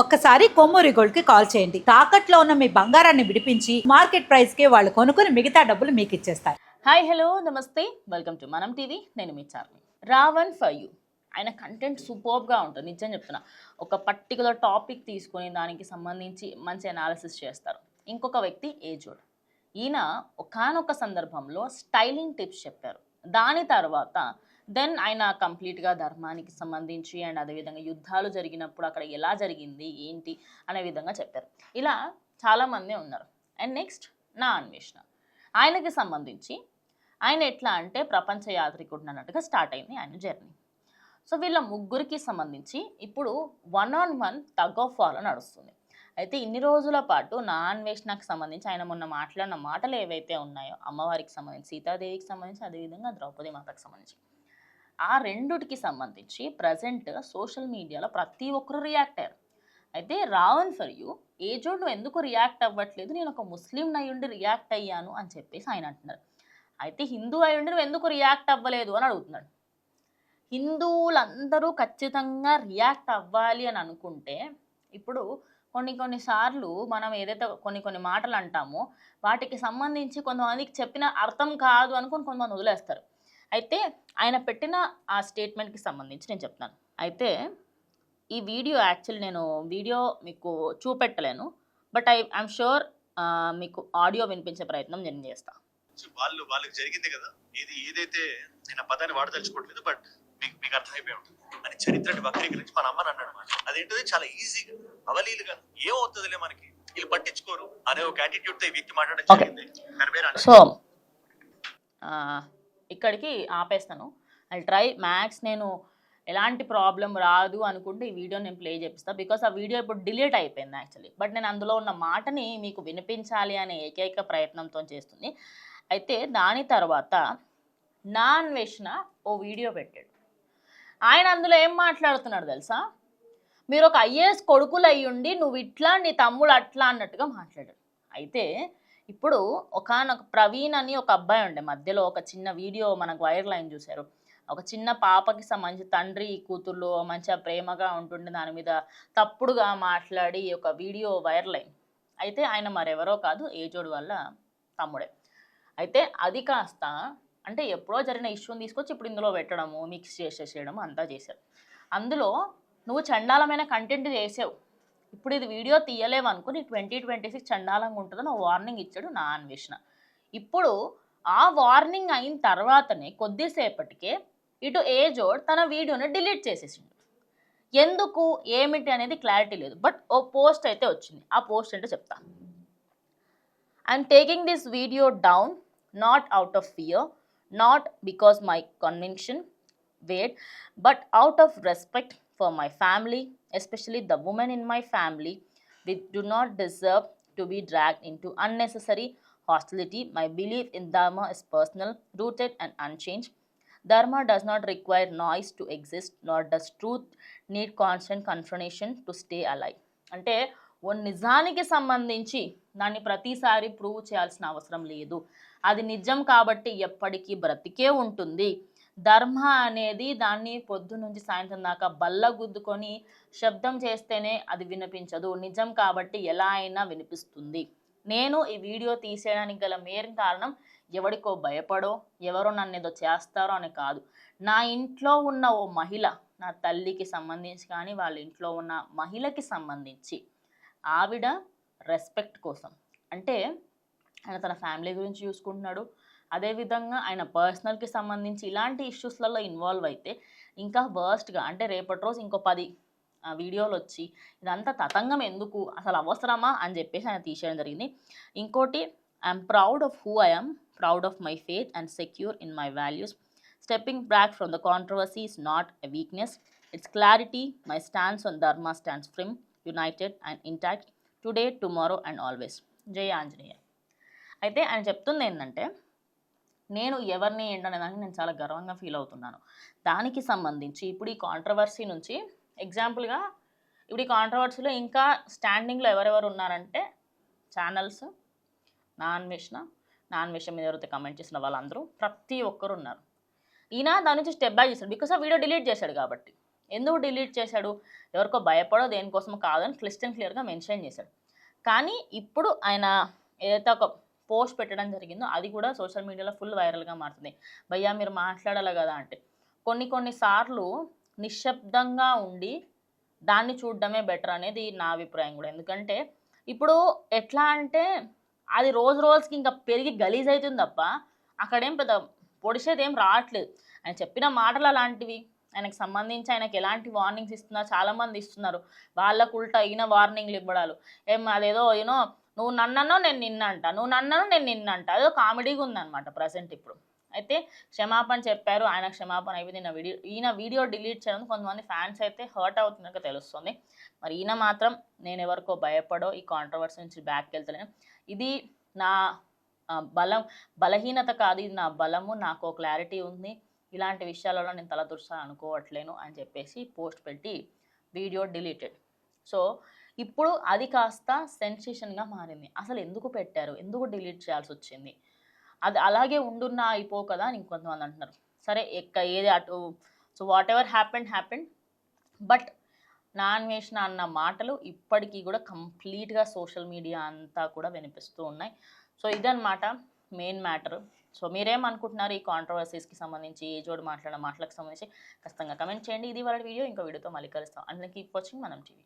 ఒక్కసారి కొమ్మూరి గోల్డ్కి కాల్ చేయండి. తాకట్లో ఉన్న మీ బంగారాన్ని విడిపించి మార్కెట్ ప్రైస్కి వాళ్ళు కొనుక్కుని మిగతా డబ్బులు మీకు ఇచ్చేస్తారు. హాయ్ హలో నమస్తే. Welcome to Manam TV. నేను మీ చార్మి. రావణ్ ఫర్ యూ ఆయన కంటెంట్ సూపర్గా ఉంటుంది. నిజం చెప్తున్నా. ఒక పర్టికులర్ టాపిక్ తీసుకొని దానికి సంబంధించి మంచి అనాలిసిస్ చేస్తారు. ఇంకొక వ్యక్తి ఏజోడ్ ఈయన ఒకానొక సందర్భంలో స్టైలింగ్ టిప్స్ చెప్పారు. దాని తర్వాత దెన్ ఆయన కంప్లీట్గా ధర్మానికి సంబంధించి అండ్ అదేవిధంగా యుద్ధాలు జరిగినప్పుడు అక్కడ ఎలా జరిగింది ఏంటి అనే విధంగా చెప్పారు. ఇలా చాలామంది ఉన్నారు. అండ్ నెక్స్ట్ నా అన్వేషణ. ఆయనకి సంబంధించి ఆయన ఎట్లా అంటే ప్రపంచ యాత్రికుడు అన్నట్టుగా స్టార్ట్ అయింది ఆయన జర్నీ. సో వీళ్ళ ముగ్గురికి సంబంధించి ఇప్పుడు one on one tug of war నడుస్తుంది. అయితే ఇన్ని రోజుల పాటు నా అన్వేషణకు సంబంధించి ఆయన మొన్న మాట్లాడిన మాటలు ఏవైతే ఉన్నాయో అమ్మవారికి సంబంధించి సీతాదేవికి సంబంధించి అదేవిధంగా ద్రౌపది మాతకు సంబంధించి. ఆ రెండుటికి సంబంధించి ప్రజెంట్ సోషల్ మీడియాలో ప్రతి ఒక్కరు రియాక్ట్ అయ్యారు. అయితే రావణ్ ఫర్ యూ ఏజోడ్ నువ్వు ఎందుకు రియాక్ట్ అవ్వట్లేదు? నేను ఒక ముస్లిం అయ్యుండి రియాక్ట్ అయ్యాను అని చెప్పేసి ఆయన అంటున్నారు. అయితే హిందూ అయ్యుండి నువ్వు ఎందుకు రియాక్ట్ అవ్వలేదు అని అడుగుతున్నాడు. హిందువులందరూ ఖచ్చితంగా రియాక్ట్ అవ్వాలి అని అనుకుంటే ఇప్పుడు కొన్ని కొన్నిసార్లు మనం ఏదైతే కొన్ని కొన్ని మాటలు అంటామో వాటికి సంబంధించి కొంతమందికి చెప్పిన అర్థం కాదు అనుకుని కొంతమంది వదిలేస్తారు. అయితే ఆయన పెట్టిన ఆ స్టేట్మెంట్కి సంబంధించి నేను చెప్తాను అయితే ఈ వీడియో యాక్చువల్లీ నేను వీడియో మీకు చూపెట్టలేను. బట్ ఐ ఐఎమ్ షూర్ మీకు ఆడియో వినిపించే ప్రయత్నం నేను చేస్తాను వాళ్ళు వాళ్ళకి జరిగింది కదా? ఇది ఏదైతే నేను ఆ పదాన్ని వాడదలుచుకోవట్లేదు బట్ మీకు మీకు అర్థమైపోయి ఉంటుంది. అని చరిత్రని వక్రీకరించి మన అమ్మని అన్నాడు అనమాట అదేంటిది? చాలా ఈజీగా అవలీలుగా ఏమవుతుందిలే మనకి? వీళ్ళు పట్టించుకోరు. అనే ఒక యాటిట్యూడ్తో ఈ వ్యక్తి మాట్లాడడం. జరిగింది. సో ఇక్కడికి ఆపేస్తాను. ఐ ట్రై మ్యాక్స్ నేను ఎలాంటి ప్రాబ్లం రాదు అనుకుంటే ఈ వీడియో నేను ప్లే చేపిస్తాను బికాస్ ఆ వీడియో ఇప్పుడు డిలీట్ అయిపోయింది యాక్చువల్లీ. బట్ నేను అందులో ఉన్న మాటని మీకు వినిపించాలి అనే ఏకైక ప్రయత్నంతో చేస్తుంది. అయితే దాని తర్వాత నా అన్వేషణ ఓ వీడియో పెట్టాడు. ఆయన అందులో ఏం మాట్లాడుతున్నాడు తెలుసా? మీరు ఒక ఐఏఎస్ కొడుకులు అయ్యుండి నువ్వు ఇట్లా నీ తమ్ముడు అట్లా అన్నట్టుగా మాట్లాడాడు. అయితే ఇప్పుడు ఒకానొక ప్రవీణ్ అని ఒక అబ్బాయి ఉండే. మధ్యలో ఒక చిన్న వీడియో మనకు వైరల్ లైన్ చూశారు. ఒక చిన్న పాపకి సంబంధించి తండ్రి కూతుర్లు మంచిగా ప్రేమగా ఉంటుండే దాని మీద తప్పుడుగా మాట్లాడి ఒక వీడియో వైరల్ అయింది. అయితే ఆయన మరెవరో కాదు ఏజోడు వల్ల తమ్ముడే. అయితే అది కాస్త అంటే ఎప్పుడో జరిగిన ఇష్యూని తీసుకొచ్చి ఇప్పుడు ఇందులో పెట్టడము మిక్స్ చేసేసేయడము అంతా చేశారు. అందులో నువ్వు చండాలమైన కంటెంట్ చేసావు. ఇప్పుడు ఇది వీడియో తీయలేవు అనుకుని ట్వంటీ ట్వంటీ సిక్స్ చండాలంగా ఉంటుందని ఒక వార్నింగ్ ఇచ్చాడు నా అన్వేషణ. ఇప్పుడు ఆ వార్నింగ్ అయిన తర్వాతనే కొద్దిసేపటికే ఇటు ఏజోడ్ తన వీడియోని డిలీట్ చేసేసిండు ఎందుకు? ఏమిటి అనేది క్లారిటీ లేదు. బట్ ఓ పోస్ట్ అయితే వచ్చింది. ఆ పోస్ట్ ఏంటో చెప్తా. I'm taking this video down not out of fear not because my conviction wait but out of respect for my family, especially the women in my family, we do not deserve to be dragged into unnecessary hostility. My belief in Dharma is personal, rooted, and unchanged. Dharma does not require noise to exist, nor does truth need constant confrontation to stay alive. అంటే ఓ నిజానికి సంబంధించి దాన్ని ప్రతిసారి prove చేయాల్సిన అవసరం లేదు అది నిజం కాబట్టి ఎప్పటికీ బ్రతికే ఉంటుంది ధర్మ అనేది దాన్ని పొద్దు నుంచి సాయంత్రం దాకా బల్ల గుద్దుకొని శబ్దం చేస్తేనే అది వినిపించదు. నిజం కాబట్టి ఎలా అయినా వినిపిస్తుంది. నేను ఈ వీడియో తీసేయడానికి గల మెయిన్ కారణం ఎవరికో భయపడో ఎవరో నన్ను ఏదో చేస్తారో అని కాదు. నా ఇంట్లో ఉన్న ఓ మహిళ నా తల్లికి సంబంధించి కానీ వాళ్ళ ఇంట్లో ఉన్న మహిళకి సంబంధించి ఆవిడ రెస్పెక్ట్ కోసం అంటే ఆయన తన ఫ్యామిలీ గురించి చూసుకుంటున్నాడు. అదేవిధంగా ఆయన పర్సనల్కి సంబంధించి ఇలాంటి ఇష్యూస్లలో ఇన్వాల్వ్ అయితే ఇంకా వర్స్ట్గా అంటే రేపటి రోజు ఇంకో పది వీడియోలు వచ్చి ఇదంతా తతంగం ఎందుకు? అసలు అవసరమా? అని చెప్పేసి ఆయన తీసేయడం జరిగింది. ఇంకోటి I'm proud of who I'm proud of my faith and secure in my values. Stepping back from the controversy is not a weakness. It's clarity my stands on dharma stands firm united and intact today tomorrow and always. జయ ఆంజనేయ. అయితే ఆయన చెప్తుంది ఏంటంటే నేను ఎవరిని ఏంటనే దానికి నేను చాలా గర్వంగా ఫీల్ అవుతున్నాను. దానికి సంబంధించి ఇప్పుడు ఈ కాంట్రవర్సీ నుంచి ఎగ్జాంపుల్గా ఇప్పుడు ఈ కాంట్రవర్సీలో ఇంకా స్టాండింగ్లో ఎవరెవరు ఉన్నారంటే ఛానల్స్ నాన్ అన్వేషణ నాన్ అన్వేషణ మీద ఎవరైతే కమెంట్ చేసిన వాళ్ళందరూ ప్రతి ఒక్కరు ఉన్నారు. ఈయన దాని నుంచి స్టెప్ బై చేశాడు బికాస్ ఆ వీడియో డిలీట్ చేశాడు కాబట్టి. ఎందుకు డిలీట్ చేశాడు? ఎవరికో భయపడో దేనికోసం కాదని క్లిస్టన్ క్లియర్గా మెన్షన్ చేశాడు. కానీ ఇప్పుడు ఆయన ఏదైతే ఒక పోస్ట్ పెట్టడం జరిగిందో అది కూడా సోషల్ మీడియాలో ఫుల్ వైరల్గా మారుతుంది. భయ్యా మీరు మాట్లాడాలి కదా అంటే. కొన్ని కొన్ని సార్లు నిశ్శబ్దంగా ఉండి దాన్ని చూడడమే బెటర్ అనేది నా అభిప్రాయం కూడా. ఎందుకంటే ఇప్పుడు ఎట్లా అంటే అది రోజు రోజుకి ఇంకా పెరిగి గలీజ్ అవుతుంది తప్ప అక్కడేం పెద్ద పొడిచేది ఏం రావట్లేదు. ఆయన చెప్పిన మాటలు అలాంటివి ఆయనకు సంబంధించి ఆయనకి ఎలాంటి వార్నింగ్స్ ఇస్తున్నారు చాలామంది ఇస్తున్నారు. వాళ్ళకు ఉల్టా అయిన వార్నింగ్లు ఇవ్వడాలు. ఏం అదేదో యూనో నువ్వు నన్ననో నేను నిన్నంట నువ్వు నన్ననో నేను నిన్నంట. అదో కామెడీగా ఉందన్నమాట ప్రజెంట్ ఇప్పుడు. అయితే క్షమాపణ చెప్పారు ఆయన క్షమాపణ అయిపోయింది. ఈయన వీడియో ఈయన వీడియో డిలీట్ చేయడం కొంతమంది ఫ్యాన్స్ అయితే హర్ట్ అవుతున్నట్టు తెలుస్తుంది. మరి ఈయన మాత్రం నేను ఎవరికో భయపడో ఈ కాంట్రవర్సీ నుంచి బ్యాక్కి వెళ్తలేను ఇది నా బలం బలహీనత కాదు. ఇది నా బలము నాకు క్లారిటీ ఉంది. ఇలాంటి విషయాలలో నేను తల దుర్సా అనుకోవట్లేను అని చెప్పేసి పోస్ట్ పెట్టి వీడియో డిలీటెడ్ సో ఇప్పుడు అది కాస్త సెన్సేషన్గా మారింది. అసలు ఎందుకు పెట్టారు? ఎందుకు డిలీట్ చేయాల్సి వచ్చింది అది అలాగే ఉండున్నా అయిపో కదా అని ఇంకొంతమంది అంటున్నారు. సరే ఎక్క ఏది అటు so whatever happened happened. But non Anveshana అన్న మాటలు ఇప్పటికీ కూడా కంప్లీట్గా సోషల్ మీడియా అంతా కూడా వినిపిస్తూ ఉన్నాయి. సో ఇదన్నమాట మెయిన్ మ్యాటర్. సో మీరేమనుకుంటున్నారు ఈ కాంట్రవర్సీస్కి సంబంధించి ఏ జోడు మాట్లాడిన మాటలకు సంబంధించి ఖచ్చితంగా కమెంట్ చేయండి. ఇది వాళ్ళ వీడియో. ఇంకో వీడియోతో మళ్ళీ కలుస్తాం. అందులో కీప్ వాచింగ్ మనం టీవీ.